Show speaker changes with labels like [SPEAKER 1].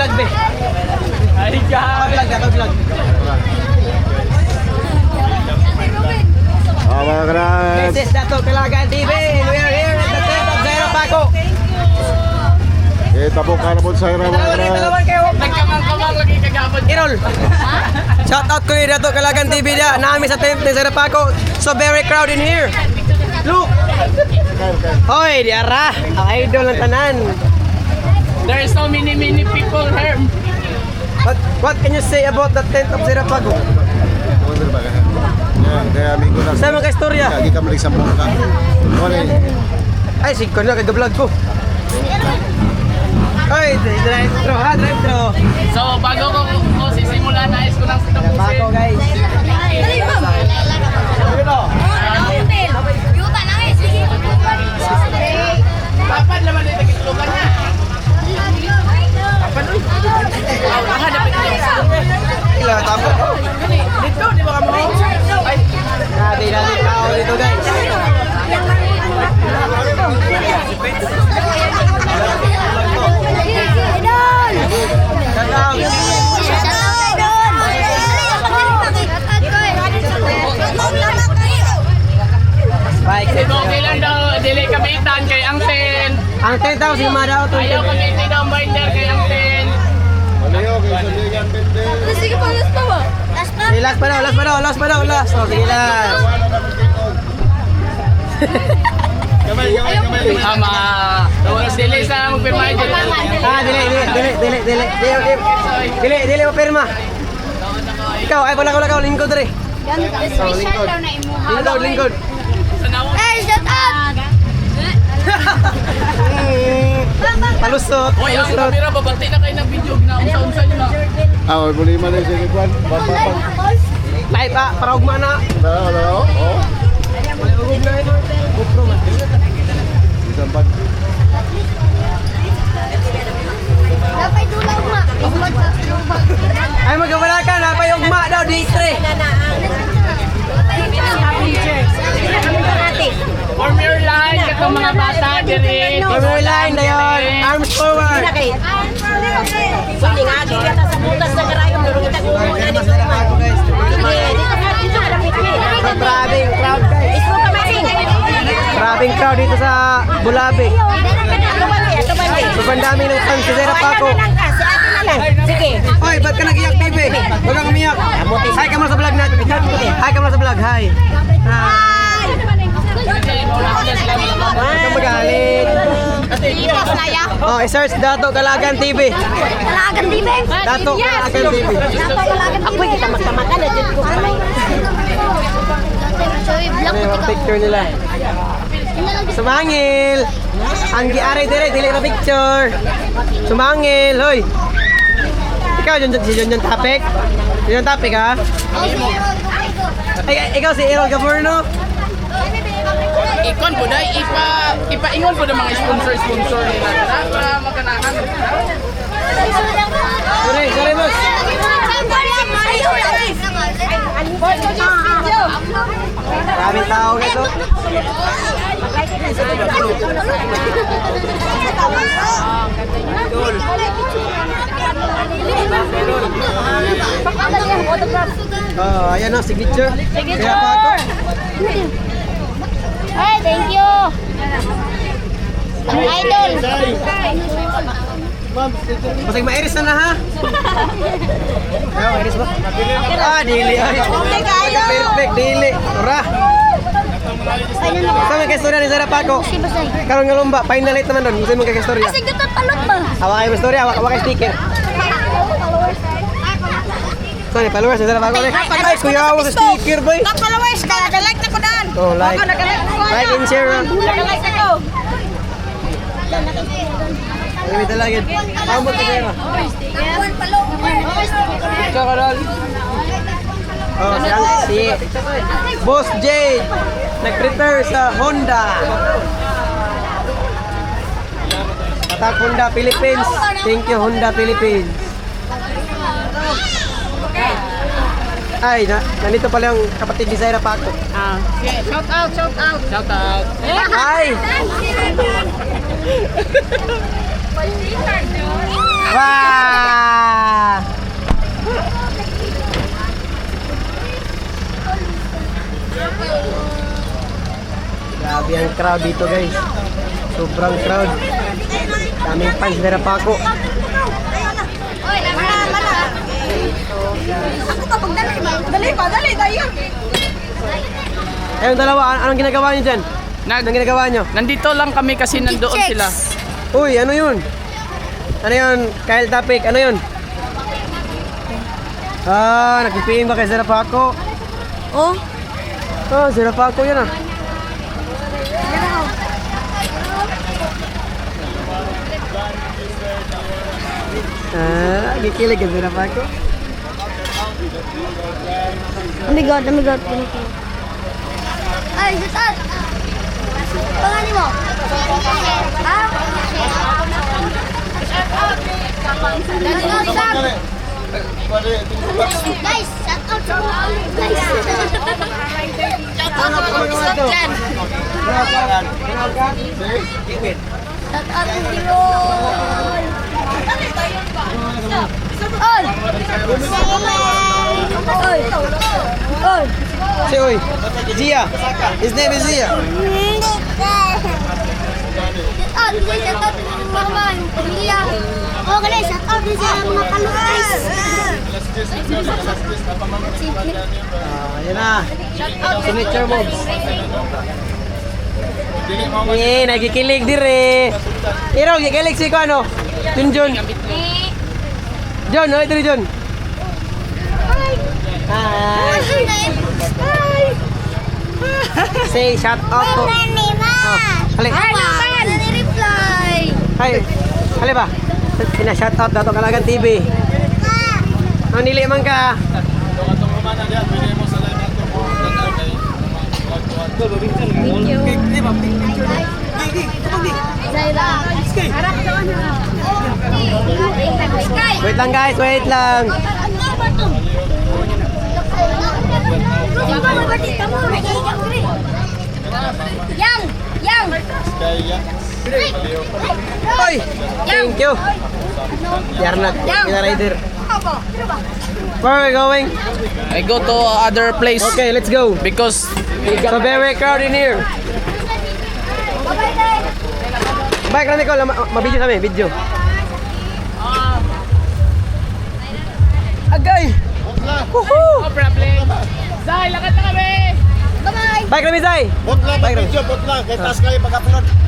[SPEAKER 1] vlog be. Ay, ka. Vlog ka, vlog. Oh, mga grads. This is Dato Kalagan TV. We are here at the tent of Zero Paco.
[SPEAKER 2] Eh, tabo ka na po sa Zero,
[SPEAKER 1] mga grads. Talawan kayo.
[SPEAKER 3] Nagkamal-kamal lagi kagabon.
[SPEAKER 1] Irol. Shout out ko ni Dato Kalagan TV na namin sa tent ni Zero Paco. So very crowd in here. Look. Hoy, diara. Ang idol ng tanan.
[SPEAKER 3] There is so many, many people here.
[SPEAKER 1] But what can you say about the tent of
[SPEAKER 2] Sirapago?
[SPEAKER 1] Sa mga istorya?
[SPEAKER 2] Lagi ka malig sa mga ka.
[SPEAKER 1] Ay, sige ko na, kagablog ko. Ay, drive-thru ha, drive-thru.
[SPEAKER 3] So, bago ko, ko sisimula, nais ko lang
[SPEAKER 1] sinapusin.
[SPEAKER 3] Bago,
[SPEAKER 1] guys.
[SPEAKER 3] Dapat naman ito kitulukan Di ba ka mo? Ay,
[SPEAKER 1] na lang tao dito guys. Bike.
[SPEAKER 3] Ito, kailan daw, delay kapitan kay ang 10.
[SPEAKER 1] Ang 10,000 maraw.
[SPEAKER 3] Ayaw
[SPEAKER 1] Sorry, last pa daw, last pa daw, last pa daw, last. Oh, sige lang.
[SPEAKER 2] Gamay, gamay, gamay, gamay.
[SPEAKER 3] Tama. Dili sa magpirma.
[SPEAKER 1] Ah, dili, dili, dili, dili, dili. Dili, dili, magpirma. Ikaw, ay, wala, wala, wala, lingkod rin. Oh, lingkod. Lingkod,
[SPEAKER 3] lingkod.
[SPEAKER 1] Hey,
[SPEAKER 3] shut up! Mm.
[SPEAKER 1] Palusot.
[SPEAKER 3] Oy, ang kamera, babanti na kayo ng video. Ginaunsa-unsa
[SPEAKER 2] Ah, oh, buli man yung sinikwan. Papapag.
[SPEAKER 1] Tay pa, parog man na.
[SPEAKER 2] Tara, tara. Oh.
[SPEAKER 1] Buli ugog na ito. GoPro man.
[SPEAKER 2] Isang bag.
[SPEAKER 1] Napay dulang ma. Ay, magawala ka. Napay daw, day 3. Happy.
[SPEAKER 3] Form your line, katong mga bata, diri.
[SPEAKER 1] Form your line, dayon. Arms forward. Pwede
[SPEAKER 4] nga, gigata sa butas na karayong lurong itagumo na ni Suma.
[SPEAKER 1] Sige,
[SPEAKER 4] dito dito ka,
[SPEAKER 1] lapit crowd guys. Ismo ka making. Grabing crowd dito sa Bulabi. Tumalbi, tumalbi. Sobrang dami ng fans sa Zera Paco.
[SPEAKER 4] Sige.
[SPEAKER 1] Oy, ba't ka nag-iyak, baby? Huwag kang umiyak. Hi ka muna sa vlog natin. Hi ka muna sa vlog, hi. Hi! Huwag kang magalit. Ipas na ya. Oh, i-search Dato Kalagan TV.
[SPEAKER 4] Kalagan TV.
[SPEAKER 1] Dato Kalagan TV.
[SPEAKER 4] Ako kita magkamakan na dyan ko.
[SPEAKER 1] Ano yung picture nila? Sumangil! Ang giari dire, dili na picture. Sumangil, hoy. Ikaw, John, si John John Tapik? John Tapik, ha? Ay, ay, ikaw si Errol Gaborno?
[SPEAKER 3] Ikon po dai ipa ipaingon po ng mga sponsor sponsor nila para maganahan.
[SPEAKER 1] Sorry, sorry, boss. Maraming tao nito. Oh, ayan o, signature. Kaya pa ako.
[SPEAKER 4] Hey, thank you. Ang idol.
[SPEAKER 1] Masig mairis na na ha? Ayaw, mairis ba? Ah, dili. Ay.
[SPEAKER 4] Okay, kayo.
[SPEAKER 1] Perfect, dili. Tura. Sa mga kastorya ni Sarah Paco.
[SPEAKER 4] Si Basay.
[SPEAKER 1] Karon nga lumba, final night naman doon. Gusto mo kastorya.
[SPEAKER 4] Kasi gusto talot ba?
[SPEAKER 1] Hawa kayo storya, hawa kayo sticker. Sorry, followers ni Sarah Paco. Ay, kuya, sa sticker, boy.
[SPEAKER 4] Top followers ka, na-like na ko daan.
[SPEAKER 1] Oh, like.
[SPEAKER 4] Nag-like na.
[SPEAKER 1] Like and share.
[SPEAKER 4] Nag-like na ko.
[SPEAKER 1] Ano talaga? Pamot ka sa'yo. Ikaw ka doon. Oh, si, Ang- si Boss Jade nag-prepare sa Honda. Attack Honda Philippines. Thank you Honda Philippines. Ay, na, nandito pala yung kapatid ni Zaira Paco.
[SPEAKER 3] Ah, okay. shout out, shout out, shout out.
[SPEAKER 1] Ay! Wow! crowd dito guys. Sobrang crowd. Daming fans na Rapako.
[SPEAKER 4] Oy, mana, mana. Pagdali ba? Dali pa, dali tayo.
[SPEAKER 1] Ayun dalawa, an- anong ginagawa niyo dyan?
[SPEAKER 3] Nag,
[SPEAKER 1] Anong ginagawa niyo?
[SPEAKER 3] nandito lang kami kasi nandoon
[SPEAKER 4] Checks.
[SPEAKER 3] sila.
[SPEAKER 1] Uy, ano yun? Ano yun? Kyle Topic, ano yun? Ah, nagpipiin ba kay Sir Paco?
[SPEAKER 4] Oh.
[SPEAKER 1] Ah, Sir Paco yun ah. Ah, gikilig ang Sir Paco.
[SPEAKER 4] Oh my god, oh my god. Ay, Jutan! Pangalan mo? Ha? Shout out, Sam! Guys, shout out sa mga guys. Shout out sa mga stop dyan. Shout out sa. Oy! Oy! Oy!
[SPEAKER 1] Si Uy, Zia. His name is Zia.
[SPEAKER 4] Shout out sa mga man. Pamilya. Oh, kaya shout out din sa mga kalutis.
[SPEAKER 1] Ah, yan na. Signature moves. Eh, nagikilig dire. Iro, gikilig si ko ano? Junjun. John, oh, ito ni John. Hi.
[SPEAKER 4] Hi!
[SPEAKER 1] Say shout out to. Oh, hali.
[SPEAKER 4] Hi naman! reply
[SPEAKER 1] Hi. Hali ba? Sina shout out dato Kalagan TV. Ang nili man ka.
[SPEAKER 4] Zaira.
[SPEAKER 1] Wait lang guys, wait lang.
[SPEAKER 4] Yang! Yang!
[SPEAKER 1] Hoy, thank you. Yarnak,
[SPEAKER 4] Yang.
[SPEAKER 1] kita rider. Where are we going?
[SPEAKER 3] I go to other place
[SPEAKER 1] Okay, let's go.
[SPEAKER 3] because
[SPEAKER 1] So very crowded in here. Lang ikaw, ma- mabidyo kami, video. Agay! Woohoo!
[SPEAKER 3] no problem. Zay, lakad na kami!
[SPEAKER 4] Bye-bye.
[SPEAKER 1] Bike kami, Zay!
[SPEAKER 2] Bot lang,
[SPEAKER 1] lang.
[SPEAKER 2] video, bot lang. Kaya taas kayo pagkapunod.